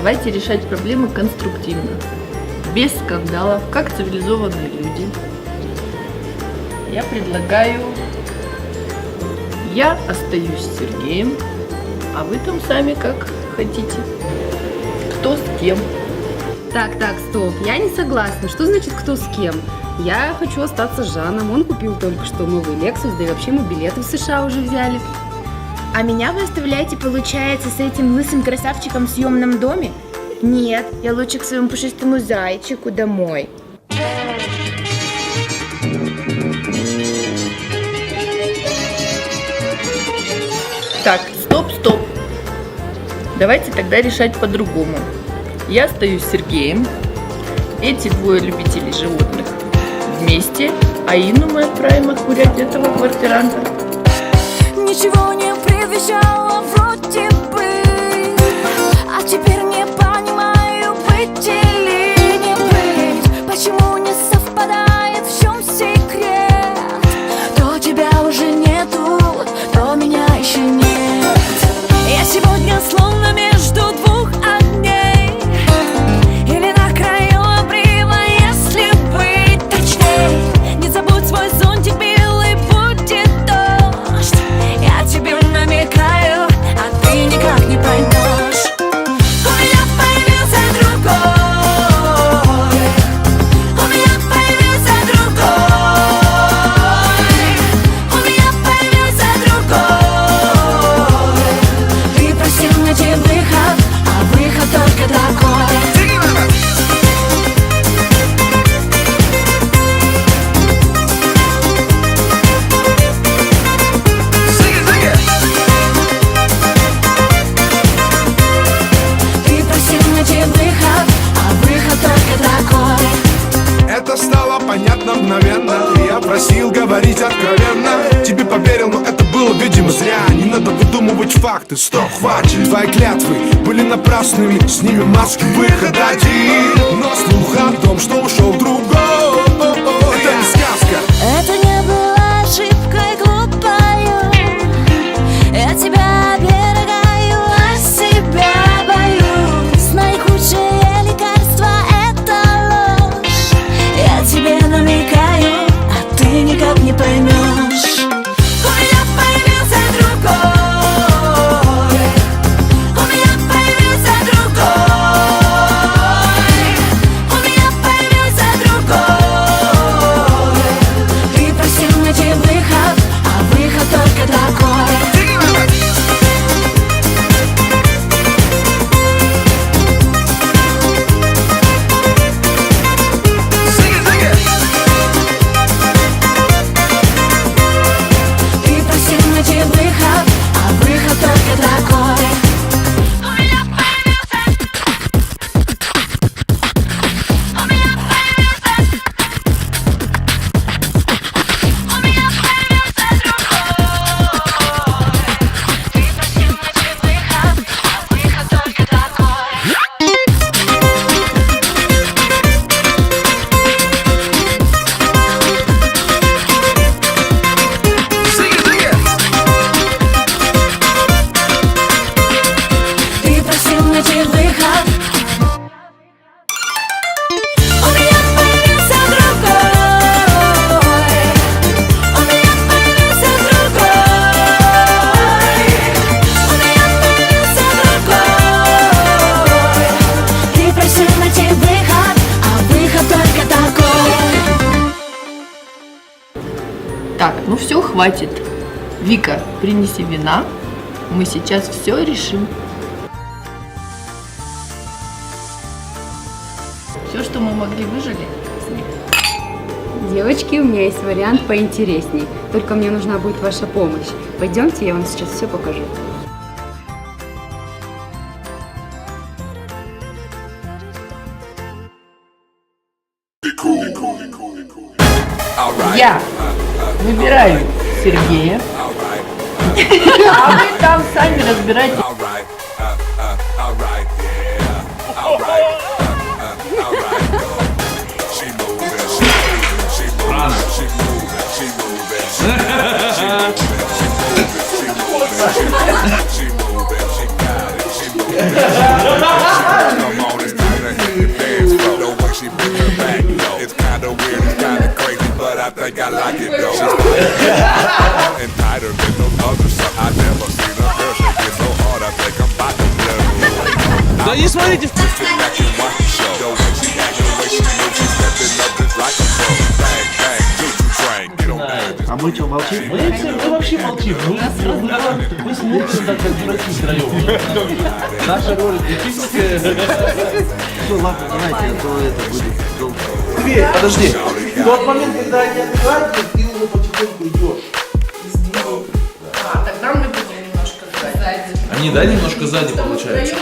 Давайте решать проблемы конструктивно, без скандалов, как цивилизованные люди. Я предлагаю... Я остаюсь с Сергеем, а вы там сами как хотите. Кто с кем. Так, так, стоп, я не согласна. Что значит кто с кем? Я хочу остаться с Жаном. Он купил только что новый Lexus, да и вообще мы билеты в США уже взяли. А меня вы оставляете, получается, с этим лысым красавчиком в съемном доме? Нет, я лучше к своему пушистому зайчику домой. Так, стоп, стоп. Давайте тогда решать по-другому. Я остаюсь с Сергеем. Эти двое любителей животных вместе, а Инну мы отправим отгулять этого квартиранта. Ничего не предвещало вроде бы А теперь не понимаю, быть или не быть. Почему не совпадает, в чем секрет? То тебя уже нету, то меня еще нет. Я сегодня словно между просил говорить откровенно. Тебе поверил, но это было, видимо, зря. Не надо выдумывать факты, стоп, хватит. Твои клятвы были напрасными. С ними маски выход один. Но слух о том, что ушел другой Так, ну все, хватит. Вика, принеси вина. Мы сейчас все решим. Все, что мы могли, выжили. Девочки, у меня есть вариант поинтересней. Только мне нужна будет ваша помощь. Пойдемте, я вам сейчас все покажу. Выбираю Сергея. А вы там сами разбирайтесь. Get on down. А мы что, молчим? Мы, все, мы вообще молчим. Мы, мы, мы смотрим так, как дураки втроем. Наша роль техническая. Все, ладно, давайте, а то это будет долго. Подожди. В тот момент, когда они открывают, ты его потихоньку идешь. А, тогда мы будем немножко сзади. Они, да, немножко сзади получается?